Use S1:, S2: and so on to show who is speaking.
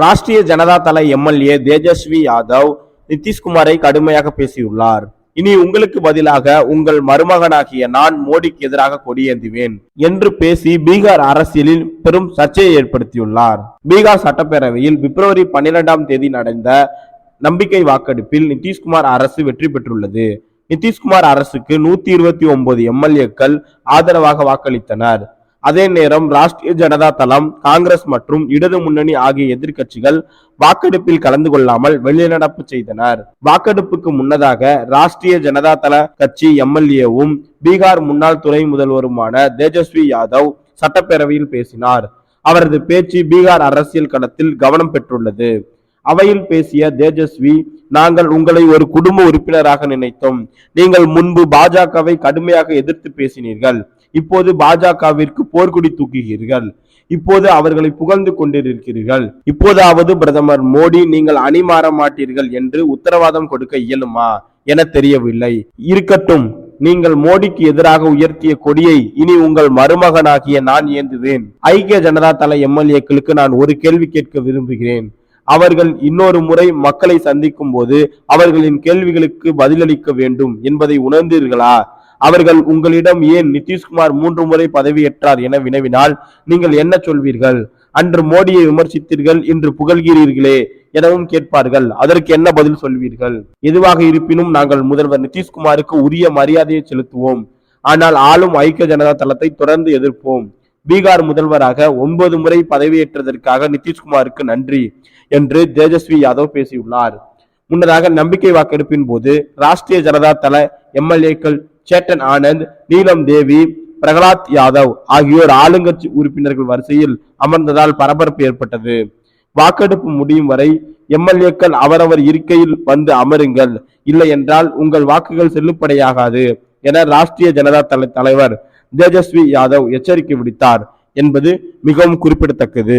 S1: Rashtriya Janata Dal MLA Tejashwi Yadav நிதிஷ்குமாரை கடுமையாக பேசியுள்ளார். இனி உங்களுக்கு பதிலாக உங்கள் மருமகனாகிய நான் மோடிக்கு எதிராக கொடியேந்துவேன் என்று பேசி பீகார் அரசியலில் பெரும் சர்ச்சையை ஏற்படுத்தியுள்ளார். பீகார் சட்டப்பேரவையில் பிப்ரவரி பன்னிரெண்டாம் தேதி நடந்த நம்பிக்கை வாக்கெடுப்பில் நிதிஷ்குமார் அரசு வெற்றி பெற்றுள்ளது. நிதிஷ்குமார் அரசுக்கு நூத்தி இருபத்தி ஒன்பது எம்எல்ஏக்கள் ஆதரவாக வாக்களித்தனர். அதே நேரம் ராஷ்டிரிய ஜனதா தளம் காங்கிரஸ் மற்றும் இடது முன்னணி ஆகிய எதிர்க்கட்சிகள் வாக்கெடுப்பில் கலந்து கொள்ளாமல் வெளிநடப்பு செய்தனர். வாக்கெடுப்புக்கு முன்னதாக ராஷ்டிரிய ஜனதா தள கட்சி எம்எல்ஏவும் பீகார் முன்னாள் துணை முதல்வருமான தேஜஸ்வி யாதவ் சட்டப்பேரவையில் பேசினார். அவரது பேச்சு பீகார் அரசியல் களத்தில் கவனம் பெற்றுள்ளது. அவையில் பேசிய தேஜஸ்வி நாங்கள் உங்களை ஒரு குடும்ப உறுப்பினராக நினைத்தோம். நீங்கள் முன்பு பாஜகவை கடுமையாக எதிர்த்து பேசினீர்கள். இப்போது பாஜகவிற்கு போர்க்குடி தூக்குகிறீர்கள். இப்போது அவர்களை புகழ்ந்து கொண்டிருக்கிறீர்கள். இப்போதாவது பிரதமர் மோடி நீங்கள் அணிமாற மாட்டீர்கள் என்று உத்தரவாதம் கொடுக்க இயலுமா என தெரியவில்லை. இருக்கட்டும் நீங்கள் மோடிக்கு எதிராக உயர்த்திய கொடியை இனி உங்கள் மருமகனாகிய நான் ஏந்துவேன். ஐக்கிய ஜனதா தள எம்எல்ஏக்களுக்கு நான் ஒரு கேள்வி கேட்க விரும்புகிறேன். அவர்கள் இன்னொரு முறை மக்களை சந்திக்கும் போது அவர்களின் கேள்விகளுக்கு பதிலளிக்க வேண்டும் என்பதை உணர்ந்தீர்களா? அவர்கள் உங்களிடம் ஏன் நிதிஷ்குமார் மூன்று முறை பதவியேற்றார் என வினவினால் நீங்கள் என்ன சொல்வீர்கள்? அன்று மோடியை விமர்சித்தீர்கள் இன்று புகழ்கிறீர்களே எனவும் கேட்பார்கள். அதற்கு என்ன பதில் சொல்வீர்கள்? எதுவாக இருப்பினும் நாங்கள் முதல்வர் நிதிஷ்குமாருக்கு உரிய மரியாதையை செலுத்துவோம். ஆனால் ஆளும் ஐக்கிய ஜனதா தளத்தை தொடர்ந்து எதிர்ப்போம். பீகார் முதல்வராக ஒன்பது முறை பதவியேற்றதற்காக நிதிஷ்குமாருக்கு நன்றி என்று தேஜஸ்வி யாதவ் பேசியுள்ளார். முன்னதாக நம்பிக்கை வாக்கெடுப்பின் போது ராஷ்டிரிய ஜனதா தள எம்எல்ஏக்கள் சேட்டன் ஆனந்த் நீலம் தேவி பிரகலாத் யாதவ் ஆகியோர் ஆளுங்கட்சி உறுப்பினர்கள் வரிசையில் அமர்ந்ததால் பரபரப்பு ஏற்பட்டது. வாக்கெடுப்பு முடியும் வரை எம்எல்ஏக்கள் அவரவர் இருக்கையில் வந்து அமருங்கள். இல்லை என்றால் உங்கள் வாக்குகள் செல்லுபடியாகாது என ராஷ்டிரிய ஜனதா தள தலைவர் தேஜஸ்வி யாதவ் எச்சரிக்கை விடுத்தார் என்பது மிகவும் குறிப்பிடத்தக்கது.